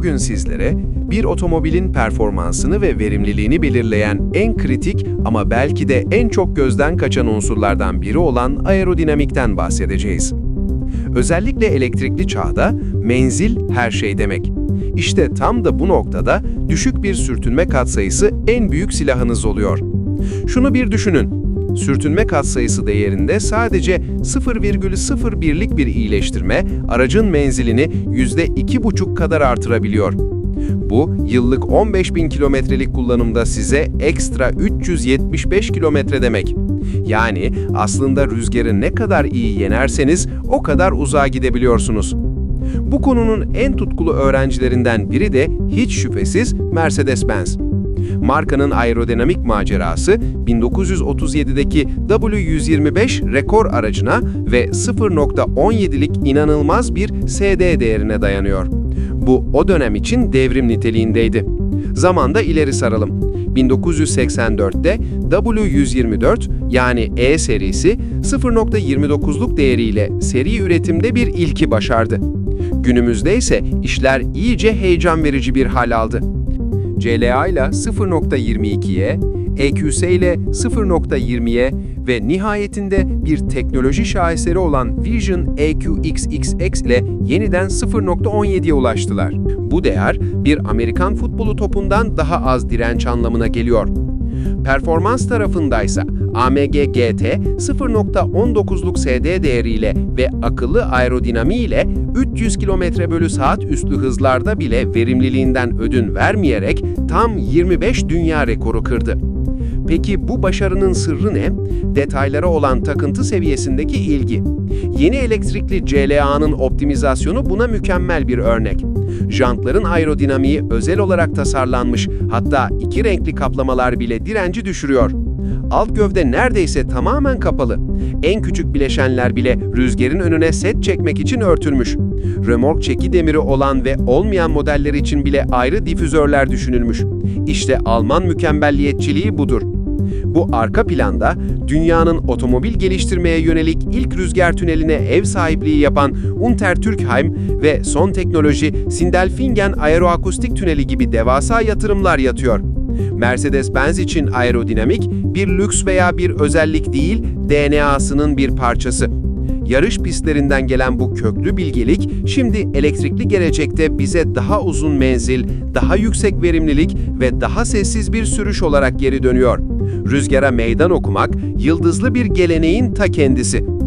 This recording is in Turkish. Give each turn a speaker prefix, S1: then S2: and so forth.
S1: Bugün sizlere bir otomobilin performansını ve verimliliğini belirleyen en kritik ama belki de en çok gözden kaçan unsurlardan biri olan aerodinamikten bahsedeceğiz. Özellikle elektrikli çağda menzil her şey demek. İşte tam da bu noktada düşük bir sürtünme katsayısı en büyük silahınız oluyor. Şunu bir düşünün. Sürtünme katsayısı değerinde sadece 0,01'lik bir iyileştirme aracın menzilini %2,5 kadar artırabiliyor. Bu, yıllık 15.000 kilometrelik kullanımda size ekstra 375 kilometre demek. Yani aslında rüzgarı ne kadar iyi yenerseniz o kadar uzağa gidebiliyorsunuz. Bu konunun en tutkulu öğrencilerinden biri de hiç şüphesiz Mercedes-Benz. Markanın aerodinamik macerası 1937'deki W125 rekor aracına ve 0.17'lik inanılmaz bir SD değerine dayanıyor. Bu o dönem için devrim niteliğindeydi. Zamanda ileri saralım. 1984'te W124 yani E serisi 0.29'luk değeriyle seri üretimde bir ilki başardı. Günümüzde ise işler iyice heyecan verici bir hal aldı. CLA ile 0.22'ye, EQS ile 0.20'ye ve nihayetinde bir teknoloji şaheseri olan Vision EQXXX ile yeniden 0.17'ye ulaştılar. Bu değer bir Amerikan futbolu topundan daha az direnç anlamına geliyor. Performans tarafındaysa AMG GT 0.19'luk SD değeriyle ve akıllı aerodinamiğiyle 300 km bölü saat üstü hızlarda bile verimliliğinden ödün vermeyerek tam 25 dünya rekoru kırdı. Peki bu başarının sırrı ne? Detaylara olan takıntı seviyesindeki ilgi. Yeni elektrikli CLA'nın optimizasyonu buna mükemmel bir örnek. Jantların aerodinamiği özel olarak tasarlanmış, hatta iki renkli kaplamalar bile direnci düşürüyor. Alt gövde neredeyse tamamen kapalı. En küçük bileşenler bile rüzgarın önüne set çekmek için örtülmüş. Römork çeki demiri olan ve olmayan modeller için bile ayrı difüzörler düşünülmüş. İşte Alman mükemmelliyetçiliği budur. Bu arka planda dünyanın otomobil geliştirmeye yönelik ilk rüzgar tüneline ev sahipliği yapan Untertürkheim ve son teknoloji Sindelfingen Aeroakustik Tüneli gibi devasa yatırımlar yatıyor. Mercedes-Benz için aerodinamik bir lüks veya bir özellik değil, DNA'sının bir parçası. Yarış pistlerinden gelen bu köklü bilgelik şimdi elektrikli gelecekte bize daha uzun menzil, daha yüksek verimlilik ve daha sessiz bir sürüş olarak geri dönüyor. Rüzgara meydan okumak, yıldızlı bir geleneğin ta kendisi.